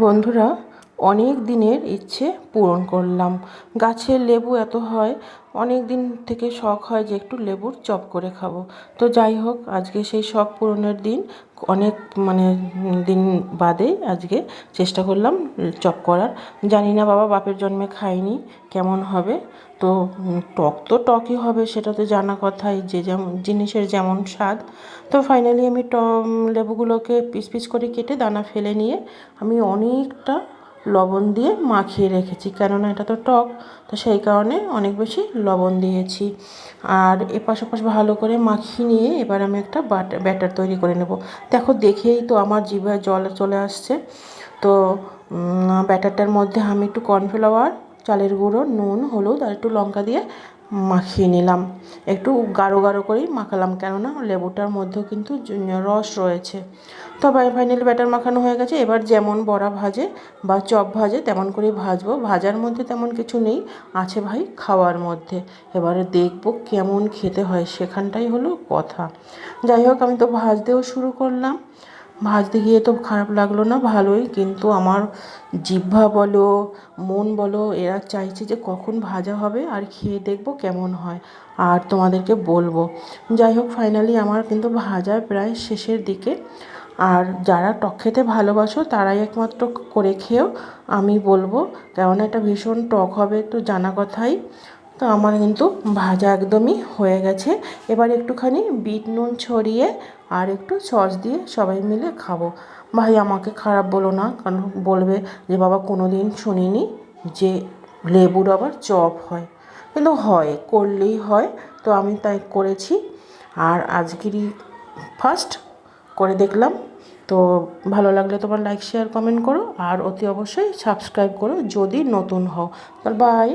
বন্ধুরা অনেক দিনের ইচ্ছে পূরণ করলাম। গাছের লেবু এত হয়, অনেক দিন থেকে শখ হয় যে একটু লেবুর চপ করে খাব। তো যাই হোক, আজকে সেই শখ পূরণের দিন, অনেক মানে দিন বাদে আজকে চেষ্টা করলাম চপ করার। জানি না বাবা, বাপের জন্মে খাইনি, কেমন হবে? তো টক তো টকই হবে, সেটা তো জানা কথাই, যে যেমন, জিনিসের যেমন স্বাদ। তো ফাইনালি আমি ট লেবুগুলোকে পিস পিস করে কেটে দানা ফেলে নিয়ে আমি অনেকটা লবণ দিয়ে মাখিয়ে রেখেছি। কেননা এটা তো টক, তো সেই কারণে অনেক বেশি লবণ দিয়েছি। আর এপাশ ওপাশ ভালো করে মাখিয়ে নিয়ে এবার আমি একটা বাটার ব্যাটার তৈরি করে নেব। দেখো দেখেই তো আমার জিভে জল চলে আসছে। তো ব্যাটারটার মধ্যে আমি একটু কর্নফ্লাওয়ার, চালের গুঁড়ো, নুন, হলুদ আর একটু লঙ্কা দিয়ে মাখিয়ে নিলাম। একটু গাঢ় গাঢ় করেই মাখালাম কেননা লেবুটার মধ্যেও কিন্তু রস রয়েছে। তো ফাইনালি ব্যাটার মাখানো হয়ে গেছে। এবার যেমন বড়া ভাজে বা চপ ভাজে তেমন করেই ভাজবো। ভাজার মধ্যে তেমন কিছু নেই, আছে ভাই খাওয়ার মধ্যে। এবারে দেখব কেমন খেতে হয়, সেখানটাই হলো কথা। যাই হোক, আমি তো ভাজতেও শুরু করলাম। ভাজতে গিয়ে তো খারাপ লাগল না, ভালোই। কিন্তু আমার জিহ্বা বলো, মন বলো, এরা চাইছে যে কখন ভাজা হবে আর খেয়ে দেখব কেমন হয় আর তোমাদেরকে বলব। যাই হোক ফাইনালি আমার কিন্তু ভাজা প্রায় শেষের দিকে। আর যারা টক খেতে ভালোবাসো, তারাই একমাত্র করে খেও আমি বলব। কেননা এটা ভীষণ টক হবে, তো জানা কথাই। তো আমার কিন্তু ভাজা একদমই হয়ে গেছে। এবার একটুখানি বিট নুন ছড়িয়ে আর একটু সস দিয়ে সবাই মিলে খাব। ভাই, আমাকে খারাপ বলো না, কারণ বলবে যে, বাবা কোনো দিন শুনিনি যে লেবুর আবার চপ হয়। কিন্তু হয়, করলেই হয়, তো আমি তাই করেছি। আর আজকেরই ফার্স্ট করে দেখলাম। তো ভালো লাগলে তোমার লাইক শেয়ার কমেন্ট করো। আর অতি অবশ্যই সাবস্ক্রাইব করো যদি নতুন হও। তাহলে বাই